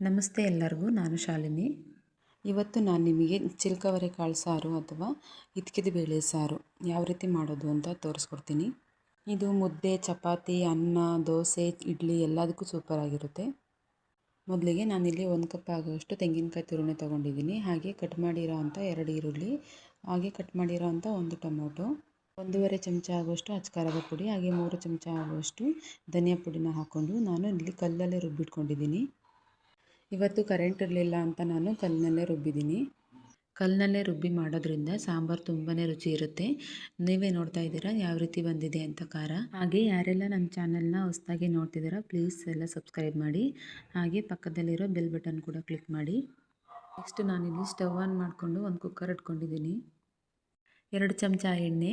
ನಮಸ್ತೆ ಎಲ್ಲರಿಗೂ, ನಾನು ಶಾಲಿನಿ. ಇವತ್ತು ನಾನು ನಿಮಗೆ ಚಿಲ್ಕವರೆ ಕಾಳು ಸಾರು ಅಥವಾ ಹಿತ್ಕಿದ ಬೇಳೆ ಸಾರು ಯಾವ ರೀತಿ ಮಾಡೋದು ಅಂತ ತೋರಿಸ್ಕೊಡ್ತೀನಿ. ಇದು ಮುದ್ದೆ, ಚಪಾತಿ, ಅನ್ನ, ದೋಸೆ, ಇಡ್ಲಿ ಎಲ್ಲದಕ್ಕೂ ಸೂಪರ್ ಆಗಿರುತ್ತೆ. ಮೊದಲಿಗೆ ನಾನಿಲ್ಲಿ ಒಂದು ಕಪ್ ಆಗುವಷ್ಟು ತೆಂಗಿನಕಾಯಿ ತುರುಣೆ ತೊಗೊಂಡಿದ್ದೀನಿ. ಹಾಗೆ ಕಟ್ ಮಾಡಿರೋ ಅಂಥ ಎರಡು ಈರುಳ್ಳಿ, ಹಾಗೆ ಕಟ್ ಮಾಡಿರೋ ಅಂಥ ಒಂದು ಟೊಮೊಟೊ, ಒಂದೂವರೆ ಚಮಚ ಆಗುವಷ್ಟು ಅಚ್ಕಾರದ ಪುಡಿ, ಹಾಗೆ ಮೂರು ಚಮಚ ಆಗುವಷ್ಟು ಧನಿಯಾ ಪುಡಿನ ಹಾಕ್ಕೊಂಡು ನಾನು ಇಲ್ಲಿ ಕಲ್ಲಲ್ಲೇ ರುಬ್ಬಿಟ್ಕೊಂಡಿದ್ದೀನಿ. ಇವತ್ತು ಕರೆಂಟ್ ಇರಲಿಲ್ಲ ಅಂತ ನಾನು ಕಲ್ಲಿನಲ್ಲೇ ರುಬ್ಬಿದ್ದೀನಿ. ಕಲ್ಲಿನಲ್ಲೇ ರುಬ್ಬಿ ಮಾಡೋದ್ರಿಂದ ಸಾಂಬಾರು ತುಂಬಾ ರುಚಿ ಇರುತ್ತೆ. ನೀವೇ ನೋಡ್ತಾ ಇದ್ದೀರಾ? ಯಾವ ರೀತಿ ಬಂದಿದೆ ಅಂತ ಖಾರ? ಹಾಗೆ ಯಾರೆಲ್ಲ ನಮ್ಮ ಚಾನಲ್ನ ಹೊಸದಾಗಿ ನೋಡ್ತಿದ್ದೀರಾ ಪ್ಲೀಸ್ ಎಲ್ಲ ಸಬ್ಸ್ಕ್ರೈಬ್ ಮಾಡಿ. ಹಾಗೆ ಪಕ್ಕದಲ್ಲಿರೋ ಬೆಲ್ ಬಟನ್ ಕೂಡ ಕ್ಲಿಕ್ ಮಾಡಿ. ನೆಕ್ಸ್ಟ್ ನಾನಿಲ್ಲಿ ಸ್ಟವ್ ಆನ್ ಮಾಡಿಕೊಂಡು ಒಂದು ಕುಕ್ಕರ್ ಇಟ್ಕೊಂಡಿದ್ದೀನಿ. ಎರಡು ಚಮಚ ಎಣ್ಣೆ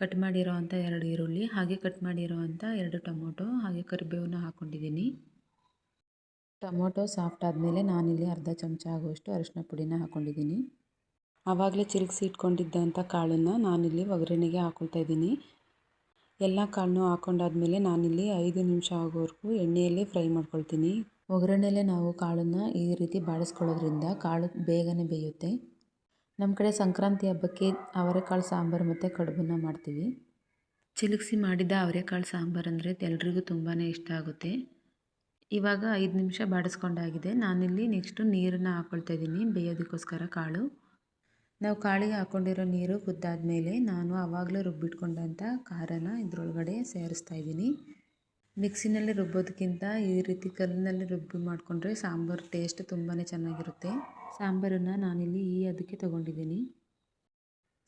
ಕಟ್ ಮಾಡಿರೋ ಅಂಥ ಎರಡು ಈರುಳ್ಳಿ, ಹಾಗೆ ಕಟ್ ಮಾಡಿರೋ ಅಂಥ ಎರಡು ಟೊಮೊಟೊ, ಹಾಗೆ ಕರಿಬೇವನ್ನು ಹಾಕ್ಕೊಂಡಿದ್ದೀನಿ ಟೊಮೊಟೊ ಸಾಫ್ಟ್ ಆದಮೇಲೆ ನಾನಿಲ್ಲಿ ಅರ್ಧ ಚಮಚ ಆಗುವಷ್ಟು ಅರಿಶಿನ ಪುಡಿನ ಹಾಕ್ಕೊಂಡಿದ್ದೀನಿ ಆವಾಗಲೇ ಚಿಲ್ಕ್ಸಿ ಇಟ್ಕೊಂಡಿದ್ದಂಥ ಕಾಳನ್ನು ನಾನಿಲ್ಲಿ ಒಗ್ಗರಣೆಗೆ ಹಾಕ್ಕೊಳ್ತಾ ಇದ್ದೀನಿ. ಎಲ್ಲ ಕಾಳನ್ನು ಹಾಕ್ಕೊಂಡಾದ್ಮೇಲೆ ನಾನಿಲ್ಲಿ ಐದು ನಿಮಿಷ ಆಗೋವರೆಗೂ ಎಣ್ಣೆಯಲ್ಲೇ ಫ್ರೈ ಮಾಡ್ಕೊಳ್ತೀನಿ. ಒಗ್ಗರಣೆಯಲ್ಲೇ ನಾವು ಕಾಳನ್ನು ಈ ರೀತಿ ಬಾಡಿಸ್ಕೊಳ್ಳೋದ್ರಿಂದ ಕಾಳು ಬೇಗನೆ ಬೇಯುತ್ತೆ. ನಮ್ಮ ಕಡೆ ಸಂಕ್ರಾಂತಿ ಹಬ್ಬಕ್ಕೆ ಅವರೆಕಾಳು ಸಾಂಬಾರು ಮತ್ತು ಕಡುಬನ್ನು ಮಾಡ್ತೀವಿ. ಚಿಲುಕ್ಸಿ ಮಾಡಿದ ಅವರೆಕಾಳು ಸಾಂಬಾರು ಅಂದರೆ ಎಲ್ರಿಗೂ ತುಂಬಾ ಇಷ್ಟ ಆಗುತ್ತೆ. ಇವಾಗ ಐದು ನಿಮಿಷ ಬಾಡಿಸ್ಕೊಂಡಾಗಿದೆ. ನಾನಿಲ್ಲಿ ನೆಕ್ಸ್ಟು ನೀರನ್ನು ಹಾಕ್ಕೊಳ್ತಾ ಇದ್ದೀನಿ. ಬೇಯೋದಕ್ಕೋಸ್ಕರ ಕಾಳು. ನಾವು ಕಾಳಿಗೆ ಹಾಕ್ಕೊಂಡಿರೋ ನೀರು ಕುದ್ದಾದಮೇಲೆ ನಾನು ಆವಾಗಲೇ ರುಬ್ಬಿಟ್ಕೊಂಡಂಥ ಖಾರನ ಇದರೊಳಗಡೆ ಸೇರಿಸ್ತಾ ಇದ್ದೀನಿ. ಮಿಕ್ಸಿನಲ್ಲಿ ರುಬ್ಬೋದಕ್ಕಿಂತ ಈ ರೀತಿ ಕಲ್ಲಿನಲ್ಲಿ ರುಬ್ಬಿ ಮಾಡಿಕೊಂಡ್ರೆ ಸಾಂಬಾರು ಟೇಸ್ಟ್ ತುಂಬಾ ಚೆನ್ನಾಗಿರುತ್ತೆ. ಸಾಂಬಾರನ್ನು ನಾನಿಲ್ಲಿ ಈ ಅದಕ್ಕೆ ತೊಗೊಂಡಿದ್ದೀನಿ.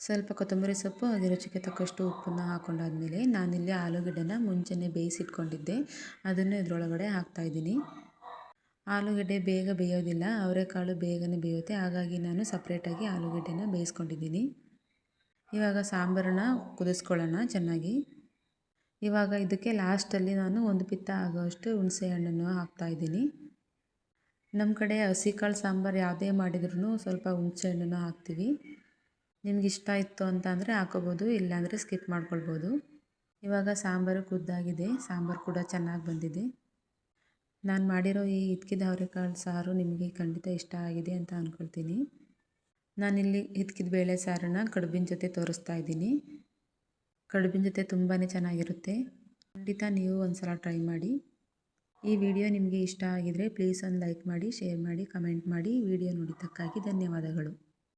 ಸ್ವಲ್ಪ ಕೊತ್ತಂಬರಿ ಸೊಪ್ಪು, ಹಾಗೆ ರುಚಿಗೆ ತಕ್ಕಷ್ಟು ಉಪ್ಪನ್ನು ಹಾಕ್ಕೊಂಡಾದ್ಮೇಲೆ ನಾನಿಲ್ಲಿ ಆಲೂಗಡ್ಡೆನ ಮುಂಚೆನೇ ಬೇಯಿಸಿಟ್ಕೊಂಡಿದ್ದೆ. ಅದನ್ನು ಇದರೊಳಗಡೆ ಹಾಕ್ತಾಯಿದ್ದೀನಿ ಆಲೂಗಡ್ಡೆ ಬೇಗ ಬೇಯೋದಿಲ್ಲ, ಅವರೆಕಾಳು ಬೇಗನೆ ಬೇಯುತ್ತೆ. ಹಾಗಾಗಿ ನಾನು ಸಪ್ರೇಟಾಗಿ ಆಲೂಗಡ್ಡೆನ ಬೇಯಿಸ್ಕೊಂಡಿದ್ದೀನಿ. ಇವಾಗ ಸಾಂಬಾರನ್ನ ಕುದಿಸ್ಕೊಳ್ಳೋಣ ಚೆನ್ನಾಗಿ. ಇವಾಗ ಇದಕ್ಕೆ ಲಾಸ್ಟಲ್ಲಿ ನಾನು ಒಂದು ಪಿತ್ತ ಆಗೋಷ್ಟು ಹುಣಸೆ ಹಣ್ಣನ್ನು ಹಾಕ್ತಾಯಿದ್ದೀನಿ ನಮ್ಮ ಕಡೆ ಹಸಿ ಕಾಳು ಸಾಂಬಾರು ಯಾವುದೇ ಮಾಡಿದ್ರೂ ಸ್ವಲ್ಪ ಹುಣಸೆ ಹಣ್ಣನ್ನು ಹಾಕ್ತೀವಿ. ನಿಮ್ಗೆ ಇಷ್ಟ ಇತ್ತು ಅಂತ ಅಂದರೆ ಹಾಕೋಬೋದು, ಇಲ್ಲಾಂದರೆ ಸ್ಕಿಪ್ ಮಾಡ್ಕೊಳ್ಬೋದು. ಇವಾಗ ಸಾಂಬಾರು ಕುದ್ದಾಗಿದೆ ಸಾಂಬಾರು ಕೂಡ ಚೆನ್ನಾಗಿ ಬಂದಿದೆ. ನಾನು ಮಾಡಿರೋ ಈ ಇದ್ಕಿದ ಅವರೆಕಾಳು ಸಾರು ನಿಮಗೆ ಖಂಡಿತ ಇಷ್ಟ ಆಗಿದೆ ಅಂತ ಅಂದ್ಕೊಳ್ತೀನಿ ನಾನಿಲ್ಲಿ ಇದ್ಕಿದ ಬೇಳೆ ಸಾರನ್ನ ಕಡುಬಿನ ಜೊತೆ ತೋರಿಸ್ತಾ ಇದ್ದೀನಿ. ಕಡುಬಿನ ಜೊತೆ ತುಂಬಾ ಚೆನ್ನಾಗಿರುತ್ತೆ. ಖಂಡಿತ ನೀವು ಒಂದು ಸಲ ಟ್ರೈ ಮಾಡಿ. ಈ ವಿಡಿಯೋ ನಿಮಗೆ ಇಷ್ಟ ಆಗಿದರೆ ಪ್ಲೀಸ್ ಒಂದು ಲೈಕ್ ಮಾಡಿ, ಶೇರ್ ಮಾಡಿ, ಕಮೆಂಟ್ ಮಾಡಿ. ವಿಡಿಯೋ ನೋಡಿದ್ದಕ್ಕಾಗಿ ಧನ್ಯವಾದಗಳು.